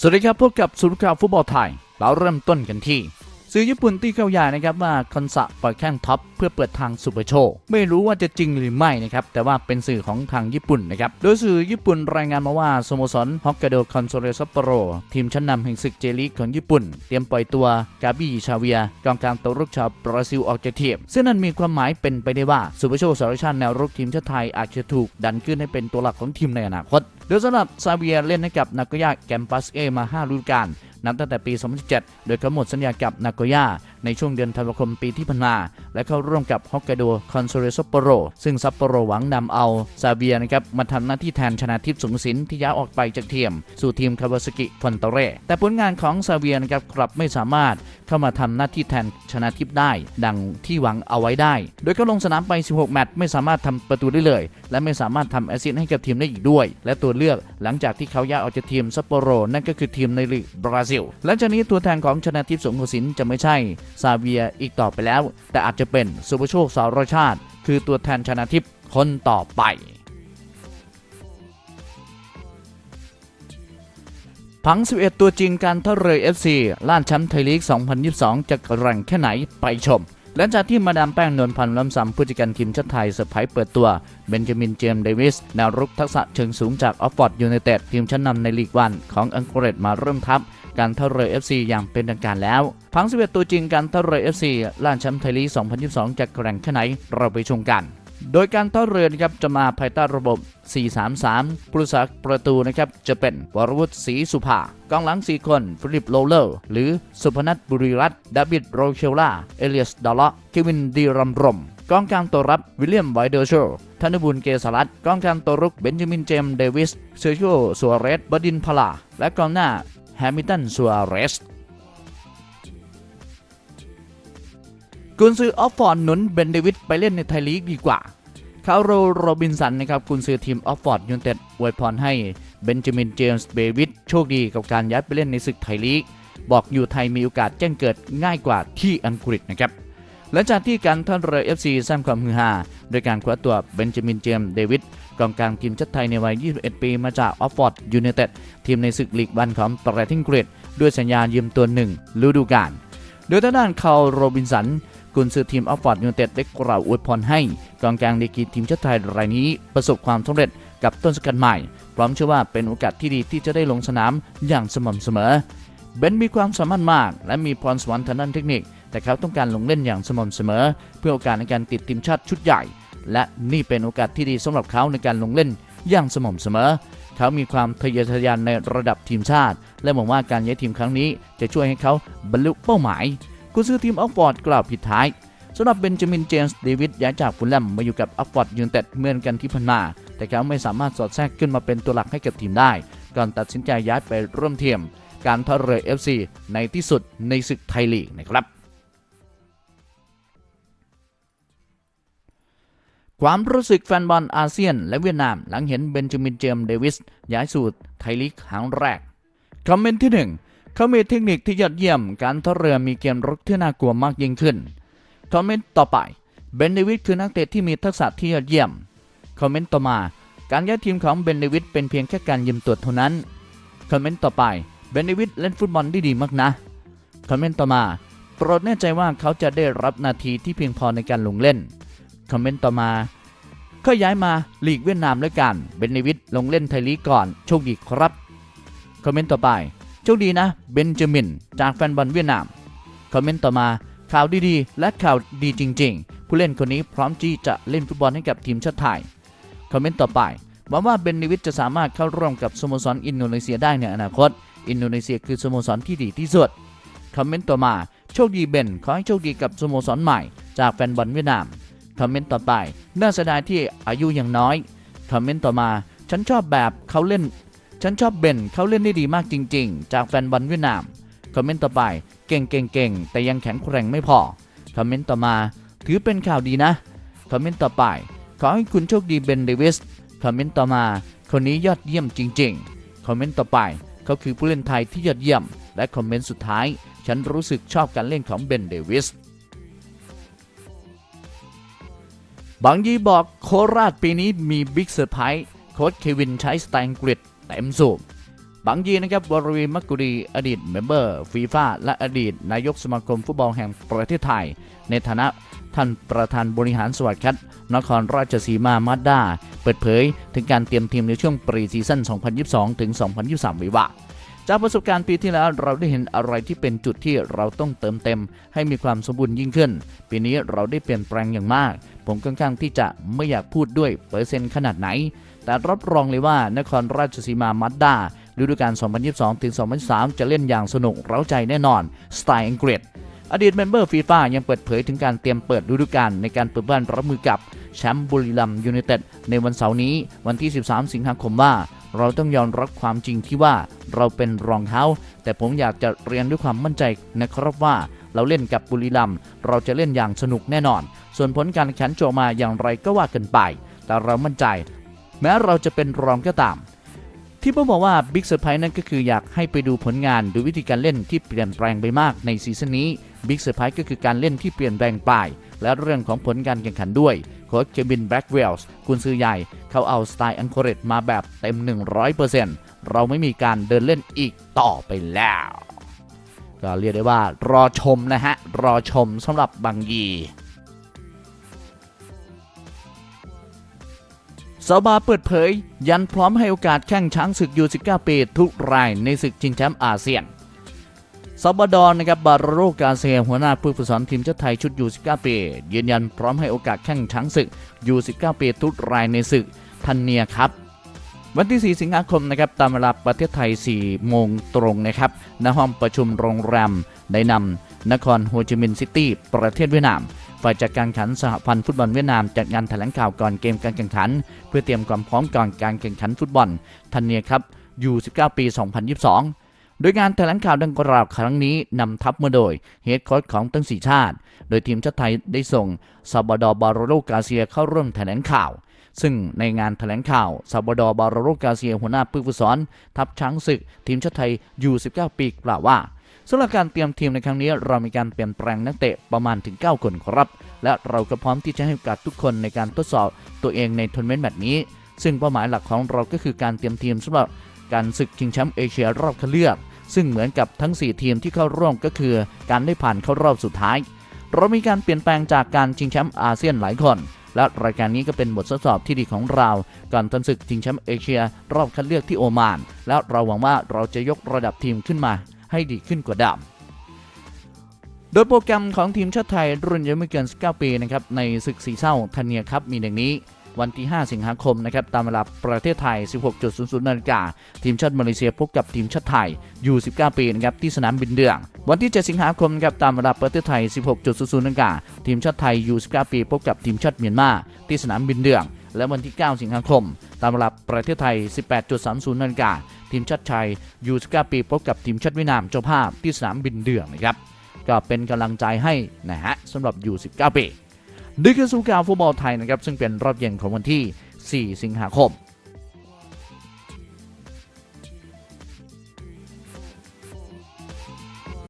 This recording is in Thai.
สวัสดีครับพบกับสุรุข่าวฟุตบอลไทย เราเริ่มต้นกันที่ สื่อญี่ปุ่นที่เข้าใหญ่นะครับว่าคอนสะปล่อยแข้งท็อปเพื่อเปิดทางซูเปโชไม่รู้ว่าจะจริงหรือไม่นะครับแต่ว่าเป็นสื่อของทางญี่ปุ่นนะครับโดยสื่อญี่ปุ่นรายงานมาว่าสโมสรฮอกไกโดคอนโซเลซัปโปโรทีมชั้นนำแห่งศึกเจลีกของญี่ปุ่น เตรียมปล่อยตัวกาบิชาเวียกองกลางตัวรุกชาวบราซิลออกจากทีมซึ่งนั่นมีความหมายเป็นไปได้ว่าซูเปโชสารชาติแนวรุกทีมชาติไทยอาจจะถูกดันขึ้นให้เป็นตัวหลักของทีมในอนาคตโดยสำหรับซาเวียเล่นให้กับนาโกย่าแกมปัสเอมา5ฤดูกาล นับตั้งแต่ปี 2017 โดยเขาหมดสัญญากับนาโกย่าในช่วงเดือนธันวาคมปีที่ผ่านมา และเข้าร่วมกับฮอกไกโดคอนโซเรซัปโปโรซึ่งซัปโปโรหวังนำเอาซาเวียนะครับมาทำหน้าที่แทนชนะทิพย์สงสินที่ย้ายออกไปจากทีม สู่ทีมคาวาซากิฟอนเตเร่แต่ผลงานของซาเวียนะครับกลับไม่สามารถเข้ามาทำหน้าที่แทนชนะทิพย์ได้ ดังที่หวังเอาไว้ได้ โดยเขาลงสนามไป 16 แมตช์ไม่สามารถทำประตูได้เลย และไม่สามารถทำแอสซิสต์ให้กับทีมได้อีกด้วย และตัวเลือกหลังจากที่เขาย้ายออกจากทีมซัปโปโรนั่นก็คือทีมในลีกบราซิลและจากนี้ตัวแทนของชนะทิพย์สงสินจะไม่ใช่ซาเวียอีกต่อไปแล้ว แต่อาจจะเป็นสุภโชคสารชาติ คือตัวแทนชนะทิพย์คนต่อไปผัง 11 ตัวจริงการท่าเรือ FC ล่านแชมป์ไทยลีก 2022 จะแกร่งแค่ไหนไปชมและจากที่มาดามแป้งนวลพันธ์ล้ำซ้ำผู้จัดการทีมชาติไทยเซอร์ไพรส์เปิดตัวเบนจามินเจมส์เดวิสแนวรุกทักษะเชิงสูงจากออฟฟอร์ดยูไนเต็ดทีมชั้นนำในลีกวันของอังกฤษมาเริ่มทัพการท่าเรือ FC อย่างเป็นทางการแล้วผัง11ตัวจริงการท่าเรือ FC ล่านแชมป์ไทยลีก 2022จะแกร่งแค่ไหนเราไปชมกัน โดยการท่าเรือนะครับจะมาภายใต้ระบบ 4-3-3 ผู้รักประตูนะครับจะเป็นวรวุฒิศรีสุภากองหลัง 4 คน ฟิลิป โลเลอร์ หรือสุพนัทบุรีรัตน์ดาวิด โรเชลล่า เอเลียส ดอลลาะเควิน ดีรัมรม กองกลางตัวรับ วิลเลียม ไวเดอร์โชธนบุญเกษรัตน์กองกลางตัวรุก เบนจามิน เจมส์เดวิส เซอร์โชซัวเรส บดินพลา และกองหน้า แฮมิลตันซัวเรสกุนซือออฟฟอร์ดหนุนเบนเดวิดไปเล่นในไทยลีกดีกว่าคาร์โรโรบินสันนะครับกุนซือทีมออฟฟอร์ดยูนเต็ดอวยพรให้เบนจามินเจมส์เบวิดโชคดีกับการย้ายไปเล่นในศึกไทยลีก บอกอยู่ไทยมีโอกาสแจ้งเกิดง่ายกว่าที่อังกฤษนะครับ หลังจากที่การท่าเรือ FC สร้างความฮือฮาโดยการคว้าตัวเบนจามินเจมส์เดวิดกองกลางทีมชาติไทยในวัย 21 ปีมาจากออฟฟอร์ดยูไนเต็ดทีมในศึกลีกวันของประเทศอังกฤษด้วยสัญญายืมตัวหนึ่งฤดูกาลโดยทางด้านคาร์โรบินสันกุนซือทีมออฟฟอร์ดยูไนเต็ดได้กล่าวอวยพรให้กองกลางดีกีทีมชาติไทยรายนี้ประสบความสำเร็จกับต้นสกัดใหม่ พร้อมเชื่อว่าเป็นโอกาสที่ดีที่จะได้ลงสนามอย่างสม่ำเสมอ เบนมีความสามารถมาก และมีพรสวรรค์ทางด้านเทคนิค แต่เขาต้องการลงเล่นอย่างสม่ำเสมอ เพื่อโอกาสในการติดทีมชาติชุดใหญ่ และนี่เป็นโอกาสที่ดีสำหรับเขาในการลงเล่นอย่างสม่ำเสมอ เขามีความทะเยอทะยานในระดับทีมชาติ และหวังว่าการย้ายทีมครั้งนี้จะช่วยให้เขาบรรลุเป้าหมายกุซือทีมออฟฟอร์ดกล่าวผิดท้ายสำหรับเบนจามินเจมส์เดวิดย้ายจากฟุลแลมมาอยู่กับออฟฟอร์ดยูนเต็ดเมือนกันที่ผ่านมา แต่เขาไม่สามารถสอดแทรกขึ้นมาเป็นตัวหลักให้กับทีมได้ ก่อนตัดสินใจย้ายไปร่วมทีม การท่าเรือ FC ในที่สุดในศึกไทยลีกนะครับ ความรู้สึกแฟนบอลอาเซียนและเวียดนาม หลังเห็นเบนจามินเจมส์เดวิสย้ายสู่ไทยลีกครั้งแรก คอมเมนต์ที่ 1 เขามีเทคนิคที่ยอดเยี่ยม การท่าเรือมีเกมรุกที่น่ากลัวมากยิ่งขึ้น คอมเมนต์ต่อไป เบนเดวิดคือนักเตะที่มีทักษะที่ยอดเยี่ยม คอมเมนต์ต่อมา การย้ายทีมของเบนเดวิดเป็นเพียงแค่การยืมตัวเท่านั้น คอมเมนต์ต่อไป เบนเดวิดเล่นฟุตบอลได้ดีมากนะ คอมเมนต์ต่อมา โปรดแน่ใจว่าเขาจะได้รับนาทีที่เพียงพอในการลงเล่น คอมเมนต์ต่อมาเขาย้ายมาลีกเวียดนามแล้วกัน เบนเดวิดลงเล่นไทยลีกก่อน โชคดีครับ คอมเมนต์ต่อไปโชคดีนะ เบนจามิน จากแฟนบอลเวียดนาม คอมเมนต์ต่อมาข่าวดีๆ และข่าวดีจริง ๆ ผู้เล่นคนนี้พร้อมที่จะเล่นฟุตบอลให้กับทีมชาติไทย คอมเมนต์ต่อไปหวังว่าเบนเดวิดจะสามารถเข้าร่วมกับสโมสรอินโดนีเซียได้ในอนาคต อินโดนีเซียคือสโมสรที่ดีที่สุด คอมเมนต์ต่อมา โชคดีเบน ขอให้โชคดีกับสโมสรใหม่ จากแฟนบอลเวียดนาม คอมเมนต์ต่อไป น่าเสียดายที่อายุยังน้อย คอมเมนต์ต่อมา ฉันชอบแบบเขาเล่น ฉันชอบเบนเขาเล่นได้ดีมากจริง ๆ จากแฟนบอลเวียดนาม คอมเมนต์ต่อไป เก่งเก่งเก่งแต่ยังแข็งแกร่งไม่พอ คอมเมนต์ต่อมา ถือเป็นข่าวดีนะ คอมเมนต์ต่อไป ขอให้คุณโชคดีเบนเดวิส คอมเมนต์ต่อมา คนนี้ยอดเยี่ยมจริง ๆ คอมเมนต์ต่อไป เขาคือผู้เล่นไทยที่ยอดเยี่ยม และคอมเมนต์สุดท้าย ฉันรู้สึกชอบการเล่นของเบนเดวิส บางยีบอกโคราชปีนี้มีบิ๊กเซอร์ไพรส์โค้ชเควินใช้สไตล์อังกฤษเต็มสูบบางยีนะครับวรวีมักกุดีอดีตเมมเบอร์ฟีฟ่าและอดีต นายกสมาคมฟุตบอลแห่งประเทศไทย ในฐานะท่านประธานบริหารสวัสดิ์คัดนครราชสีมามาดดาเปิดเผย ถึงการเตรียมทีมในช่วงปรีซีซั่น 2022 ถึง 2023 ไว้ว่า จากประสบการณ์ปีที่แล้วเราได้เห็นอะไรที่เป็นจุดที่เราต้องเติมเต็ม ให้มีความสมบูรณ์ยิ่งขึ้น ปีนี้เราได้เปลี่ยนแปลงอย่างมาก ผมค่อนข้างที่จะไม่อยากพูดด้วยเปอร์เซ็นต์ขนาดไหน แต่รับรองเลยว่านครราชสีมามัดดาฤดูกาล 2022 ถึง 2023 จะเล่นอย่างสนุกเร้าใจแน่นอน สไตล์อังกฤษ อดีตเมมเบอร์ฟีฟ่ายังเปิดเผยถึงการเตรียมเปิดฤดูกาลในการเปิดบ้านรับมือกับแชมป์บุรีรัมยูไนเต็ดในวันเสาร์นี้วันที่ 13 สิงหาคมว่า เราต้องยอมรับความจริงที่ว่าเราเป็นรองเท้า แต่ผมอยากจะเรียนด้วยความมั่นใจนะครับว่า เราเล่นกับบุรีรัมเราจะเล่นอย่างสนุกแน่นอน ส่วนผลการแข่งขันจะมาอย่างไรก็ว่ากันไป แต่เรามั่นใจ แม้เราจะเป็นรองก็ตาม ที่ผมบอกว่าบิ๊กเซอร์ไพรส์นั่นก็คืออยากให้ไปดูผลงานดูวิธีการเล่นที่เปลี่ยนแปลงไปมากในซีซั่นนี้บิ๊กเซอร์ไพรส์ก็คือการเล่นที่เปลี่ยนแปลงไป และเรื่องของผลการแข่งขันด้วย โค้ชเควินแบล็กเวลส์กุนซือใหญ่ เขาเอาสไตล์อังโคเรตมาแบบเต็ม 100%เราไม่มีการเดินเล่นอีกต่อไปแล้ว ก็เรียกได้ว่ารอชมนะฮะ รอชมสำหรับบางยีซาบาเปิดเผย ยันพร้อมให้โอกาสแข่งช้างศึกยู19ปีทุกรายในศึกชิงแชมป์อาเซียน ซาบดอนนะครับบาโรกาเซหัวหน้าผู้ฝึกสอนทีมชาติไทยชุดยู19ปียืนยันพร้อมให้โอกาสแข่งช้างศึกยู19ปีทุกรายในศึกทันเนียครับวันที่ 4 สิงหาคมนะครับตามเวลาประเทศไทย 4 โมงตรงนะครับณห้องประชุมโรงแรมไดนำนครโฮจิมินห์ซิตี้ ประเทศเวียดนาม ฝ่ายจัดการแข่งขันสหพันธ์ฟุตบอลเวียดนามจัดงานแถลงข่าวก่อนเกมการแข่งขัน เพื่อเตรียมความพร้อมก่อนการแข่งขันฟุตบอลทันเนียครับยู19 ปี 2022 โดยงานแถลงข่าวดังกล่าวครั้งนี้นำทัพมาโดยเฮดโค้ชของทั้งสี่ชาติ โดยทีมชาติไทยได้ส่งซาบดอบาโรโลกาเซียเข้าร่วมแถลงข่าว ซึ่งในงานแถลงข่าวซาบดอบาโรโลกาเซียหัวหน้าผู้ฝึกสอน ทัพช้างศึก ทีมชาติไทยอยู่ 19 ปีกล่าวว่าสำหรับการเตรียมทีมในครั้งนี้เรามีการเปลี่ยนแปลงนักเตะประมาณถึง 9 คนครับ และเราก็พร้อมที่จะให้โอกาสทุกคนในการทดสอบตัวเองในทัวร์นาเมนต์แบบนี้ ซึ่งเป้าหมายหลักของเราก็คือการเตรียมทีมสำหรับ การศึกชิงแชมป์เอเชียรอบคัดเลือก ซึ่งเหมือนกับทั้ง 4 ทีมที่เข้าร่วมก็คือ การได้ผ่านเข้ารอบสุดท้าย เรามีการเปลี่ยนแปลงจากการชิงแชมป์อาเซียนหลายคนและรายการนี้ก็เป็นบททดสอบที่ดีของเราก่อนทำศึกชิงแชมป์เอเชียรอบคัดเลือกที่โอมาน และเราหวังว่าเราจะยกระดับทีมขึ้นมาให้ดีขึ้นกว่าเดิมโดยโปรแกรมของทีมชาติไทยรุ่นอายุไม่เกิน19ปีนะครับในศึกสีเศร้าทันเนียครับมีดังนี้ วันที่ 5 สิงหาคมนะครับตามเวลาประเทศไทย 16.00 นาฬิกาทีมชาติมาเลเซียพบกับทีมชาติไทยยู19 ปีนะครับที่สนามบินเดือง วันที่ 7 สิงหาคมนะครับตามเวลาประเทศไทย 16.00 นาฬิกาทีมชาติไทยยู19 ปีพบกับทีมชาติเมียนมาที่สนามบินเดือง และวันที่ 9 สิงหาคม ตามเวลาประเทศไทย 18.30 นาฬิกาทีมชาติไทยยู19 ปีพบกับทีมชาติเวียดนามเจ้าภาพที่สนามบินเดืองนะครับก็เป็นกำลังใจให้นะฮะสำหรับยู19 ปี ดึกสู่กาฟุตบอลไทยนะครับซึ่งเป็นรอบเย็นของวันที่ 4 สิงหาคม